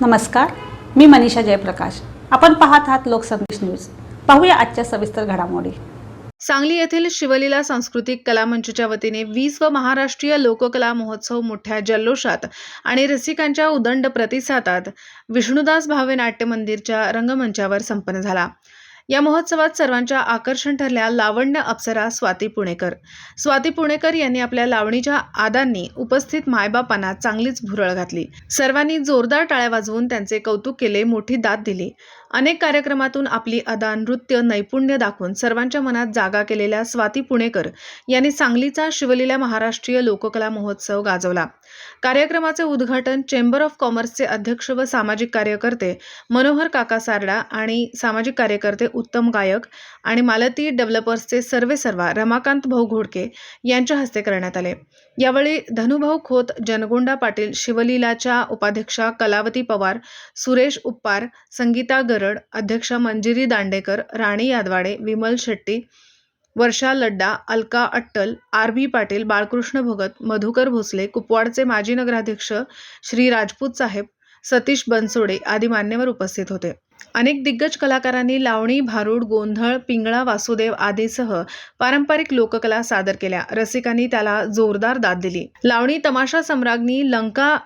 नमस्कार मी मनीषा जयप्रकाश. आपण पाहत आहात लोकसंदेश न्यूज. पाहूया आजच्या सविस्तर घडामोडी. सांगली येथील शिवलीला सांस्कृतिक कला मंचच्या वतीने वीस व महाराष्ट्रीय लोककला महोत्सव मोठ्या जल्लोषात आणि रसिकांच्या उदंड प्रतिसादात विष्णुदास भावे नाट्य मंदिरच्या रंगमंचावर संपन्न झाला. या महोत्सवात सर्वांच्या आकर्षण ठरल्या लावण्य अप्सरा स्वाती पुणेकर. स्वाती पुणेकर यांनी आपल्या लावणीच्या आदांनी उपस्थित मायबापांना चांगलीच भुरळ घातली. सर्वांनी जोरदार टाळ्या वाजवून त्यांचे कौतुक केले मोठी दाद दिली. अनेक कार्यक्रमातून आपली अदा नृत्य नैपुण्य दाखवून सर्वांच्या मनात जागा केलेल्या स्वाती पुणेकर यांनी सांगलीचा शिवलीला महाराष्ट्रीय लोककला महोत्सव गाजवला. कार्यक्रमाचे उद्घाटन चेंबर ऑफ कॉमर्सचे अध्यक्ष व सामाजिक कार्यकर्ते मनोहर काका सारडा आणि सामाजिक कार्यकर्ते उत्तम गायक आणि मालती डेव्हलपर्सचे सर्वेसर्वा रमाकांत भाऊ घोडके यांच्या हस्ते करण्यात आले. यावेळी धनुभाऊ खोत जनगोंडा पाटील शिवलीलाच्या उपाध्यक्षा कलावती पवार सुरेश उप्पार संगीता गरड अध्यक्ष मंजिरी दांडेकर राणी यादवाडे विमल शेट्टी वर्षा लड्डा अलका अट्टल आर बी पाटील बाळकृष्ण भगत मधुकर भोसले कुपवाडचे माजी नगराध्यक्ष श्री राजपूत साहेब सतीश बनसोडे आदी मान्यवर उपस्थित होते. अनेक दिग्गज कलाकारांनी लावणी भारूड गोंधळ पिंगळा वासुदेव आदीसह पारंपरिक लोककला सादर केल्या. रसिकांनी त्याला जोरदार दाद दिली. लावणी तमाशा सम्राज्ञी लंका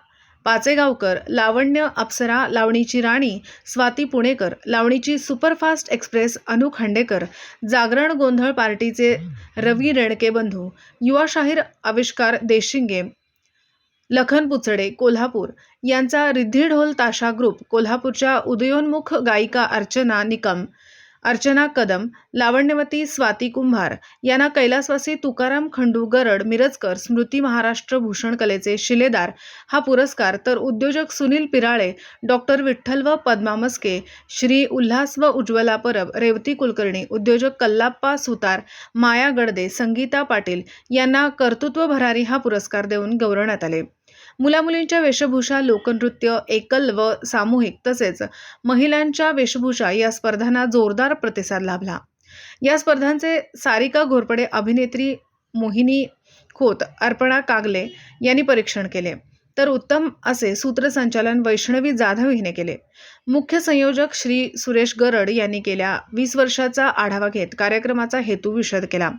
पाचेगावकर लावण्य अप्सरा लावणीची राणी स्वाती पुणेकर लावणीची सुपरफास्ट एक्सप्रेस अनु खांडेकर जागरण गोंधळ पार्टीचे रवी रेणके बंधू युवा शाहीर आविष्कार देशिंगे लखन पुचडे कोल्हापूर यांचा रिद्धी ढोल ताशा ग्रुप कोल्हापूरच्या उदयोन्मुख गायिका अर्चना निकम अर्चना कदम लावण्यवती स्वाती कुंभार यांना कैलासवासी तुकाराम खंडू गरड मिरजकर स्मृती महाराष्ट्र भूषण कलेचे शिलेदार. हा पुरस्कार तर उद्योजक सुनील पिराळे डॉक्टर विठ्ठल व पद्मा मस्के श्री उल्हास व उज्ज्वला परब रेवती कुलकर्णी उद्योजक कल्लाप्पा सुतार माया गडदे संगीता पाटील यांना कर्तृत्व भरारी हा पुरस्कार देऊन गौरवण्यात आले. मुलामुलींच्या वेशभूषा लोकनृत्य एकल व सामूहिक तसेच महिलांच्या वेशभूषा या स्पर्धांना जोरदार प्रतिसाद लाभला. या स्पर्धांचे सारिका घोरपडे अभिनेत्री मोहिनी खोत अर्पणा कागले यांनी परीक्षण केले. तर उत्तम असे सूत्रसंचालन वैष्णवी जाधव हिने केले. मुख्य संयोजक श्री सुरेश गरड यांनी केल्या वीस वर्षाचा आढावा घेत कार्यक्रमाचा हेतू विशद केला.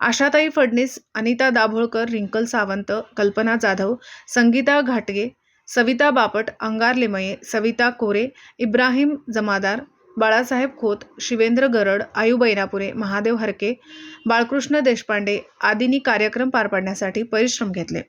आशाताई फडणीस अनिता दाभोळकर रिंकल सावंत कल्पना जाधव संगीता घाटगे सविता बापट अंगार लिमये सविता कोरे इब्राहिम जमादार बाळासाहेब खोत शिवेंद्र गरड आयु बैनापुरे महादेव हरके बाळकृष्ण देशपांडे आदींनी कार्यक्रम पार पाडण्यासाठी परिश्रम घेतले.